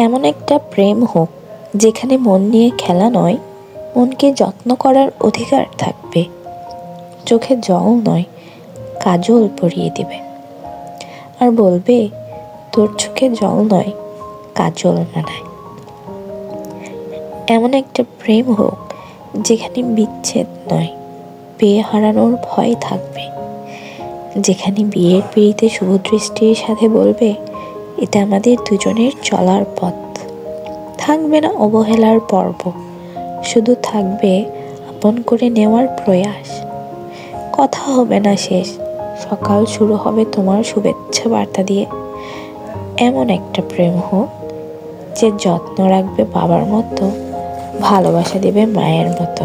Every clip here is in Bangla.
এমন একটা প্রেম হোক, যেখানে মন নিয়ে খেলা নয়, মনকে যত্ন করার অধিকার থাকবে। চোখে জল নয়, কাজল পরিয়ে দিবে। আর বলবে, তোর চোখে জল নয়, কাজল মানায় এমন একটা প্রেম হোক, যেখানে বিচ্ছেদ নয়, পেয়ে হারানোর ভয় থাকবে। যেখানে বিয়ের পিড়িতে শুভদৃষ্টির সাথে বলবে এটা আমাদের দুজনের চলার পথ। থাকবে না অবহেলার পর্ব, শুধু থাকবে আপন করে নেওয়ার প্রয়াস। কথা হবে না শেষ, সকাল শুরু হবে তোমার শুভেচ্ছা বার্তা দিয়ে। এমন একটা প্রেম হোক যে যত্ন রাখবে বাবার মতো, ভালোবাসা দেবে মায়ের মতো।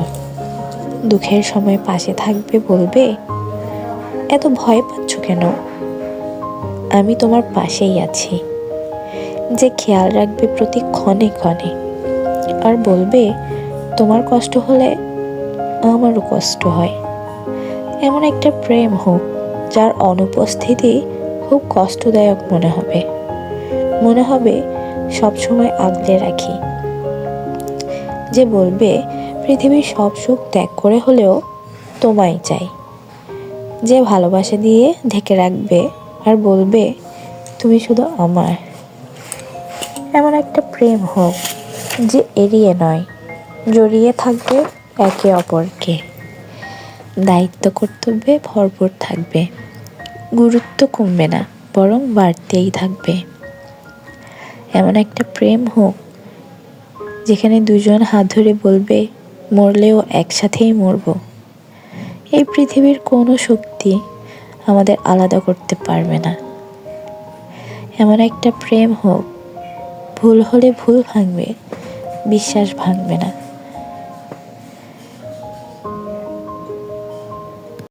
দুঃখের সময় পাশে থাকবে বলবে, এত ভয় পাচ্ছ কেন? আমি তোমার পাশেই আছি, যে খেয়াল রাখবে প্রতি ক্ষণে ক্ষণে। আর বলবে, তোমার কষ্ট হলে আমারও কষ্ট হয়। এমন একটা প্রেম হোক, যার অনুপস্থিতি খুব কষ্টদায়ক মনে হবে। মনে হবে, সবসময় আগলে রাখি। যে বলবে, পৃথিবীর সব সুখ ত্যাগ করে হলেও তোমায় চাই। যে ভালোবাসা দিয়ে ঢেকে রাখবে আর বলবে, তুমি শুধু আমার। এমন একটা প্রেম হোক যে এড়িয়ে নয়, জড়িয়ে থাকবে একে অপরকে। দায়িত্ব কর্তব্যে ভরপুর থাকবে, গুরুত্ব কমবে না, বরং বাড়তেই থাকবে। এমন একটা প্রেম হোক যেখানে দুজন হাত ধরে বলবে, মরলেও একসাথেই মরবো। এই পৃথিবীর কোনো শক্তি আমাদের আলাদা করতে পারবে না। এমন একটা প্রেম হোক, ভুল হলে ভুল ভাঙবে, বিশ্বাস ভাঙবে না।